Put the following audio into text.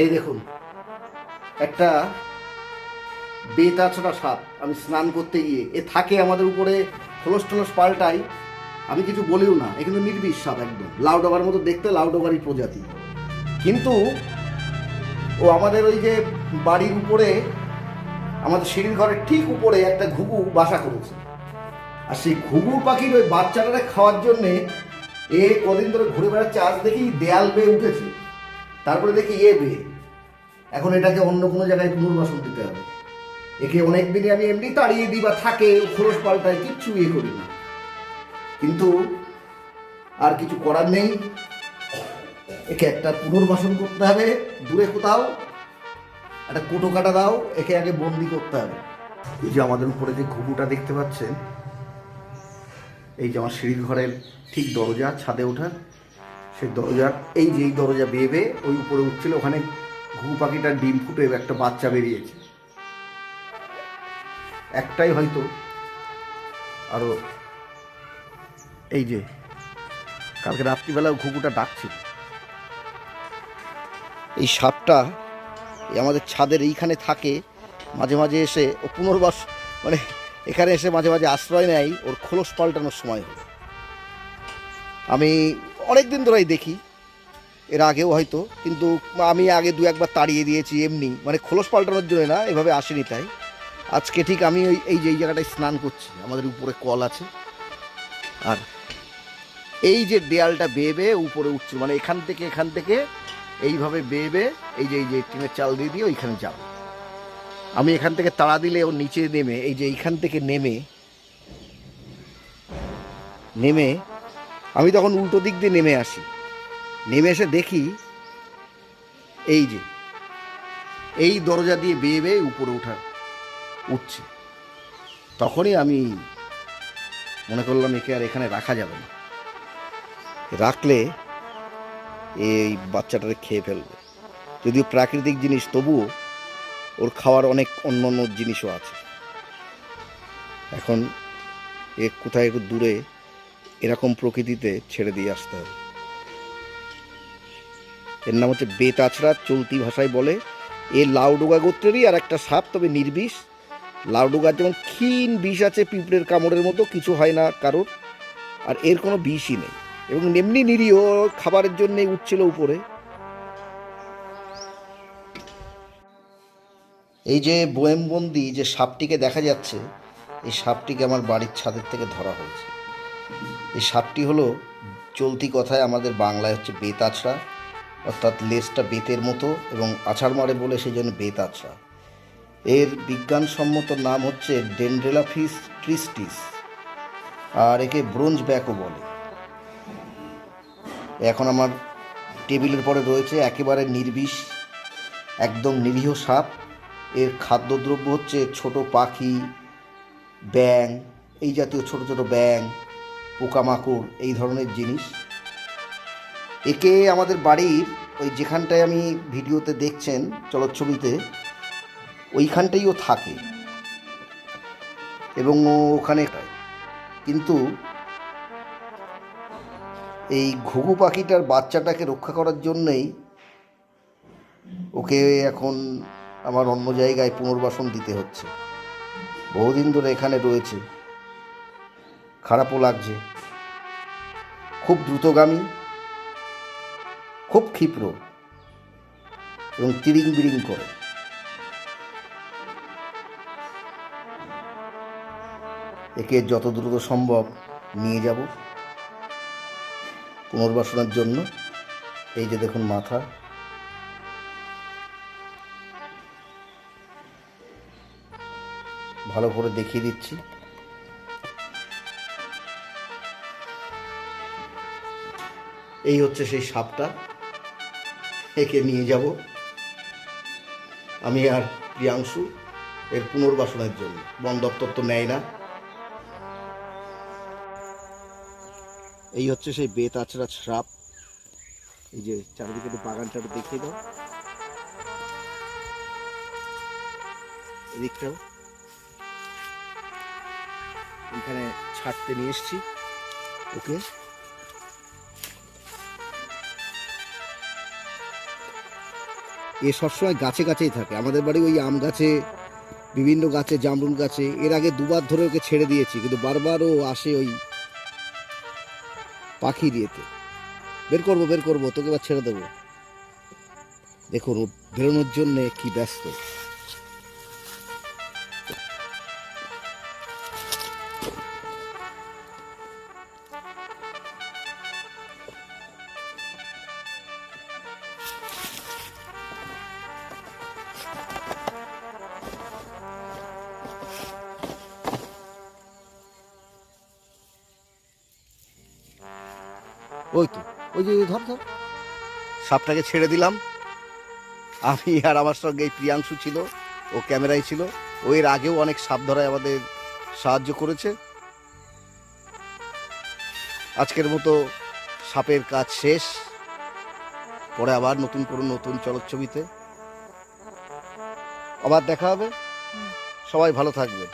এই দেখুন, একটা বেতা বেতাছড়া সাপ আমি স্নান করতে গিয়ে, এ থাকে আমাদের উপরে, খোলস টোলস পাল্টাই আমি কিছু বলিও না, এ কিন্তু নির্বিষ সাপ একদম, লাউডোবার মতো দেখতে লাউডোবারই প্রজাতি। কিন্তু ও আমাদের ওই যে বাড়ির উপরে, আমাদের সিঁড়ির ঘরের ঠিক উপরে একটা ঘুঘু বাসা করেছে। আর সেই ঘুঘু পাখির ওই বাচ্চাটারে খাওয়ার জন্যে এ কদিন ধরে ঘুরে বেড়াচ্ছে, আজ দেখি দেয়াল বেয়ে উঠেছে। তারপরে দেখি এ বেয়ে। এখন এটাকে অন্য কোনো জায়গায় পুনর্বাসন দিতে হবে। একে অনেক দিনই আমি এমনি তাড়িয়ে দিই বা থাকে, খোলস পাল্টায় কিচ্ছু ইয়ে করি না। কিন্তু আর কিছু করার নেই। একে একটা পুনর্বাসন করতে হবে, দূরে কোথাও। একটা কোটো কাটা দাও, একে আগে বন্দি করতে হবে। এই যে আমাদের উপরে যে ঘুঘুটা দেখতে পাচ্ছেন, এই যে আমার সিঁড়ির ঘরের ঠিক দরজা, ছাদে ওঠা সেই দরজা, এই যে এই দরজা বেয়ে ওই উপরে উঠছিল, ওখানে ঘুঘু পাখিটার ডিম ফুটে একটা বাচ্চা বেরিয়েছে। একটাই হয়তো আরও এই যে, কালকে রাত্রিবেলাও ঘুঘুটা ডাকছিল। এই সাপটা আমাদের ছাদের এইখানে থাকে, মাঝে মাঝে এসে ও পুনর্বাস মানে এখানে এসে মাঝে মাঝে আশ্রয় নেয়, ওর খোলস পাল্টানোর সময় আমি অনেক দিন ধরেই দেখি। এর আগেও হয়তো, কিন্তু আমি আগে দু একবার তাড়িয়ে দিয়েছি এমনি। মানে খোলস পাল্টানোর জন্য না, এভাবে আসেনি তাই। আজকে ঠিক আমি ওই, এই যে, এই জায়গাটায় স্নান করছি। আমাদের উপরে কল আছে। আর এই যে দেয়ালটা বেয়ে বেয়ে উপরে উঠছে মানে এখান থেকে এখান থেকে এইভাবে বেয়ে বেয়ে এই যে এই যে, টিনের চাল দিয়ে দিয়ে ওইখানে যাব। আমি এখান থেকে তাড়া দিলে ও নিচে নেমে, এই যে, এইখান থেকে নেমে নেমে আমি তখন উল্টো দিক দিয়ে নেমে আসি। নেমে এসে দেখি এই যে, এই দরজা দিয়ে বেয়ে বেয়ে উপরে ওঠা উঠছে। তখনই আমি মনে করলাম একে আর এখানে রাখা যাবে না। রাখলে এই বাচ্চাটারে খেয়ে ফেলবে। যদিও প্রাকৃতিক জিনিস, তবুও ওর খাওয়ার অনেক অন্য অন্য জিনিসও আছে। এখন এ কোথায় একটু দূরে এরকম প্রকৃতিতে ছেড়ে দিয়ে আসতে হবে। এর নাম হচ্ছে বেতাছড়া, চলতি ভাষায় বলে, এ লাউডোগা গোত্রেরই আর একটা সাপ, তবে নির্বিষ। লাউডোগার যেমন ক্ষীণ বিষ আছে পিঁপড়ের কামড়ের মতো, কিছু হয় না কারোর, আর এর কোনো বিষই নেই। এবং এমনি নিরীহ খাবারের জন্যই উঠছিল উপরে। এই যে বোয়েমবন্দি যে সাপটিকে দেখা যাচ্ছে, এই সাপটিকে আমার বাড়ির ছাদের থেকে ধরা হয়েছে। এই সাপটি হলো চলতি কথায় আমাদের বাংলায় হচ্ছে বেত আছড়া, অর্থাৎ লেজটা বেতের মতো এবং আছাড় মারে বলে সেই জন্য বেত আছড়া। এর বিজ্ঞানসম্মত নাম হচ্ছে ডেন্ড্রেলাফিস ট্রিস্টিস আর একে ব্রোঞ্জ ব্যাকও বলে। এখন আমার টেবিলের পরে রয়েছে একেবারে নির্বিষ, একদম নিরীহ সাপ। এর খাদ্যদ্রব্য হচ্ছে ছোট পাখি ব্যাং এই জাতীয় ছোট ছোট ব্যাং পোকামাকড়, এই ধরনের জিনিস। একে আমাদের বাড়ির ওই যেখানটায় আমি ভিডিওতে দেখছেন চলচ্ছবিতে ওইখানটাই ও থাকে। এবং ওখানে কিন্তু এই ঘুঘু পাখিটার বাচ্চাটাকে রক্ষা করার জন্যেই ওকে এখন আমার অন্য জায়গায় পুনর্বাসন দিতে হচ্ছে। বহুদিন ধরে এখানে রয়েছে। খারাপও লাগছে। খুব দ্রুতগামী, খুব ক্ষিপ্র এবং তিরিং বিরিং করে। একে যত দ্রুত সম্ভব নিয়ে যাব পুনর্বাসনের জন্য। এই যে দেখুন মাথা। ভালো করে দেখিয়ে দিচ্ছি। এই হচ্ছে সেই সাপটা। একে নিয়ে যাব। আমি আর প্রিয়াংশু এর পুনর্বাসনের জন্য। বন দপ্তর তো নেয় না। এই হচ্ছে সেই বেত আছড়া সাপ। এই যে চারিদিকে বাগানটা দেখিয়ে দাও। এদিকটাও। এখানে ছাড়তে নিয়ে এসছি। ওকে। এ সবসময় গাছে গাছেই থাকে। আমাদের বাড়ি ওই আম গাছে, বিভিন্ন গাছে, জামরুল গাছে, এর আগে দুবার ধরে ওকে ছেড়ে দিয়েছি, কিন্তু বারবার ও আসে ওই পাখি দিয়েতে। বের করব বের করব, তোকে এবার ছেড়ে দেবো। দেখুন বেরোনোর জন্যে কি ব্যস্ত। ওই তো ওই যে ধর ধর। সাপটাকে ছেড়ে দিলাম। আমি আর আমার সঙ্গে এই প্রিয়াংশু ছিল ও ক্যামেরায় ছিল। ও এর আগেও অনেক সাপ ধরায় আমাদের সাহায্য করেছে। আজকের মতো সাপের কাজ শেষ। পরে আবার নতুন করে নতুন চলচ্ছবিতে। আবার দেখা হবে। সবাই ভালো থাকবে